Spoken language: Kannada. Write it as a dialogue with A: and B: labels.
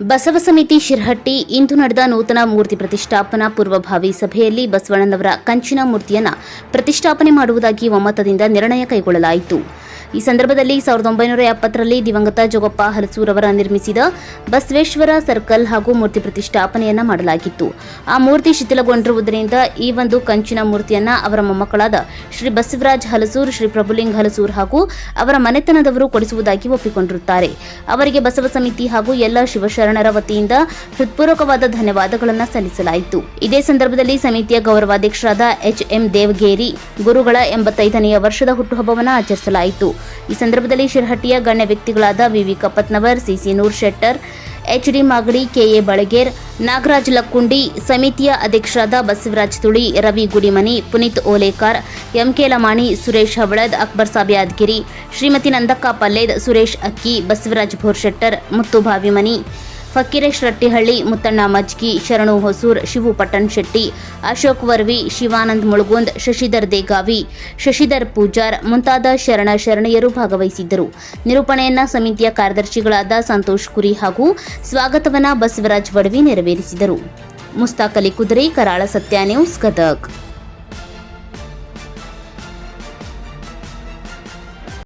A: ಬಸವ ಸಮಿತಿ ಶಿರಹಟ್ಟಿ ಇಂದು ನಡೆದ ನೂತನ ಮೂರ್ತಿ ಪ್ರತಿಷ್ಠಾಪನಾ ಪೂರ್ವಭಾವಿ ಸಭೆಯಲ್ಲಿ ಬಸವಣ್ಣನವರ ಕಂಚಿನ ಮೂರ್ತಿಯನ್ನು ಪ್ರತಿಷ್ಠಾಪನೆ ಮಾಡುವುದಾಗಿ ಒಮ್ಮತದಿಂದ ನಿರ್ಣಯ ಕೈಗೊಳ್ಳಲಾಯಿತು. ಈ ಸಂದರ್ಭದಲ್ಲಿ ಸಾವಿರದ ಒಂಬೈನೂರ ಎಪ್ಪತ್ತರಲ್ಲಿ ದಿವಂಗತ ಜೋಗಪ್ಪ ಹಲಸೂರವರ ನಿರ್ಮಿಸಿದ ಬಸವೇಶ್ವರ ಸರ್ಕಲ್ ಹಾಗೂ ಮೂರ್ತಿ ಪ್ರತಿಷ್ಠಾಪನೆಯನ್ನ ಮಾಡಲಾಗಿತ್ತು. ಆ ಮೂರ್ತಿ ಶಿಥಿಲಗೊಂಡಿರುವುದರಿಂದ ಈ ಒಂದು ಕಂಚಿನ ಮೂರ್ತಿಯನ್ನ ಅವರ ಮೊಮ್ಮಕ್ಕಳಾದ ಶ್ರೀ ಬಸವರಾಜ್ ಹಲಸೂರ್, ಶ್ರೀ ಪ್ರಭುಲಿಂಗ್ ಹಲಸೂರ್ ಹಾಗೂ ಅವರ ಮನೆತನದವರು ಕೊಡಿಸುವುದಾಗಿ ಒಪ್ಪಿಕೊಂಡಿರುತ್ತಾರೆ. ಅವರಿಗೆ ಬಸವ ಸಮಿತಿ ಹಾಗೂ ಎಲ್ಲ ಶಿವಶರಣರ ವತಿಯಿಂದ ಹೃತ್ಪೂರ್ವಕವಾದ ಧನ್ಯವಾದಗಳನ್ನು ಸಲ್ಲಿಸಲಾಯಿತು. ಇದೇ ಸಂದರ್ಭದಲ್ಲಿ ಸಮಿತಿಯ ಗೌರವಾಧ್ಯಕ್ಷರಾದ ಎಚ್ ಎಂ ದೇವಗೇರಿ ಗುರುಗಳ ಎಂಬತ್ತೈದನೆಯ ವರ್ಷದ ಹುಟ್ಟುಹಬ್ಬವನ್ನು ಆಚರಿಸಲಾಯಿತು. ಈ ಸಂದರ್ಭದಲ್ಲಿ ಶಿರಹಟ್ಟಿಯ ಗಣ್ಯ ವ್ಯಕ್ತಿಗಳಾದ V V Kapatnavar, C C Noor Shettar H D Magadi, K A Balager, Nagaraj Lakkundi, ಸಮಿತಿಯ ಅಧ್ಯಕ್ಷರಾದ ಬಸವರಾಜ್ ತುಳಿ, ರವಿ ಗುಡಿಮನಿ, ಪುನೀತ್ ಓಲೇಕಾರ್, ಎಂಕೆ ಲಮಾಣಿ, ಸುರೇಶ್ ಹವಳದ್, ಅಕ್ಬರ್ ಸಾಬ್ ಯಾದಗಿರಿ, ಶ್ರೀಮತಿ ನಂದಕ್ಕ ಪಲ್ಲೇದ್, ಸುರೇಶ್ ಅಕ್ಕಿ, ಬಸವರಾಜ್ ಭೋರ್ಶೆಟ್ಟರ್ ಮುತ್ತು ಭಾವಿಮನಿ. ಫಕೀರೇಶ್ ರಟ್ಟಿಹಳ್ಳಿ, ಮುತ್ತಣ್ಣ ಮಜ್ಗಿ ಶರಣು ಹೊಸೂರ್, ಶಿವು ಪಟ್ಟಣ್ ಶೆಟ್ಟಿ, ಅಶೋಕ್ ವರ್ವಿ, ಶಿವಾನಂದ್ ಮುಳುಗುಂದ್, ಶಶಿಧರ್ ದೇಗಾವಿ, ಶಶಿಧರ್ ಪೂಜಾರ್ ಮುಂತಾದ ಶರಣ ಶರಣೆಯರು ಭಾಗವಹಿಸಿದ್ದರು. ನಿರೂಪಣೆಯನ್ನ ಸಮಿತಿಯ ಕಾರ್ಯದರ್ಶಿಗಳಾದ ಸಂತೋಷ್ ಕುರಿ ಹಾಗೂ ಸ್ವಾಗತವನ್ನ ಬಸವರಾಜ್ ವಡವಿ ನೆರವೇರಿಸಿದರು. ಮುಸ್ತಾಕ್ ಅಲಿ ಕುದುರೆ, ಕರಾಳ ಸತ್ಯ ನ್ಯೂಸ್, ಗದಗ್.